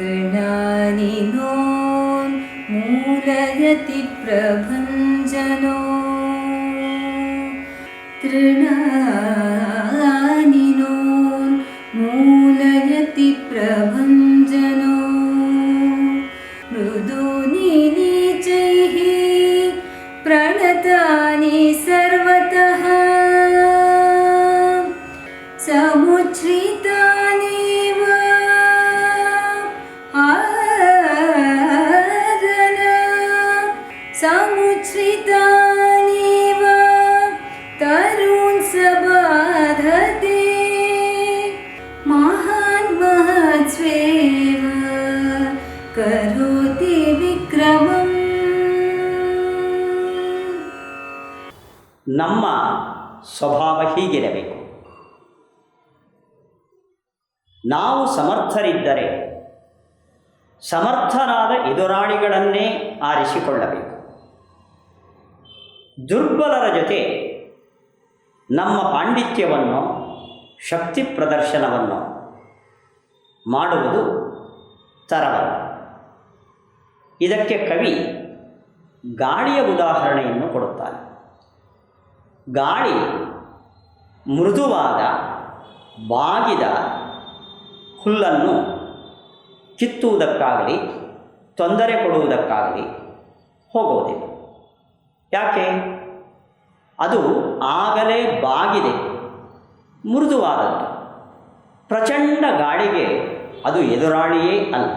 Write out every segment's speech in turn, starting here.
ृणानि no मूलयति प्रभञ्जनो। तृणानि प्रणतानि सर्वतः। समुच्छ्रित समुच्छ्रितानेव तरुन् सबाधते महान् महत्स्वेव करोति विक्रमम् ನಮ್ಮ ಸ್ವಭಾವ ಹೀಗಿರಬೇಕು ನಾವು ಸಮರ್ಥರಿದ್ದರೆ ಸಮರ್ಥರಾದ ಎದುರಾಳಿಗಳನ್ನೇ ಆರಿಸಿಕೊಳ್ಳಬೇಕು ದುರ್ಬಲರ ಜೊತೆ ನಮ್ಮ ಪಾಂಡಿತ್ಯವನ್ನು, ಶಕ್ತಿ ಪ್ರದರ್ಶನವನ್ನು ಮಾಡುವುದು ತರವಲ್ಲ. ಇದಕ್ಕೆ ಕವಿ ಗಾಳಿಯ ಉದಾಹರಣೆಯನ್ನು ಕೊಡುತ್ತಾನೆ. ಗಾಳಿ ಮೃದುವಾದ, ಬಾಗಿದ ಹುಲ್ಲನ್ನು ಕಿತ್ತುವುದಕ್ಕಾಗಲಿ, ತೊಂದರೆ ಕೊಡುವುದಕ್ಕಾಗಲಿ ಹೋಗುವುದಿಲ್ಲ. ಯಾಕೆ? ಅದು ಆಗಲೇ ಬಾಗಿದೆ, ಮೃದುವಾದದ್ದು. ಪ್ರಚಂಡ ಗಾಳಿಗೆ ಅದು ಎದುರಾಳಿಯೇ ಅಲ್ಲ.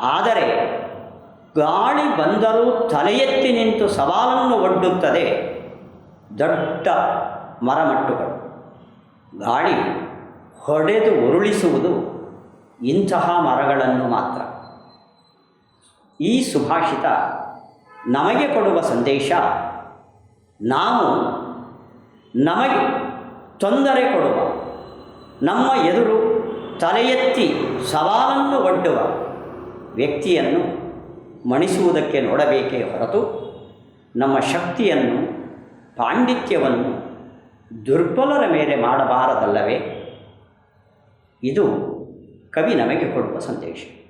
ಆದರೆ ಗಾಳಿ ಬಂದರೂ ತಲೆಯೆತ್ತಿ ನಿಂತು ಸವಾಲನ್ನು ಒಡ್ಡುತ್ತದೆ ದೊಡ್ಡ ಮರಮಟ್ಟುಗಳು. ಗಾಳಿ ಹೊಡೆದು ಉರುಳಿಸುವುದು ಇಂತಹ ಮರಗಳನ್ನು ಮಾತ್ರ. ಈ ಸುಭಾಷಿತ ನಮಗೆ ಕೊಡುವ ಸಂದೇಶ, ನಾವು ನಮಗೆ ತೊಂದರೆ ಕೊಡುವ, ನಮ್ಮ ಎದುರು ತಲೆ ಸವಾಲನ್ನು ಒಡ್ಡುವ ವ್ಯಕ್ತಿಯನ್ನು ಮಣಿಸುವುದಕ್ಕೆ ನೋಡಬೇಕೇ ಹೊರತು ನಮ್ಮ ಶಕ್ತಿಯನ್ನು, ಪಾಂಡಿತ್ಯವನ್ನು ದುರ್ಬಲರ ಮೇಲೆ ಮಾಡಬಾರದಲ್ಲವೇ? ಇದು ಕವಿ ನಮಗೆ ಕೊಡುವ ಸಂದೇಶ.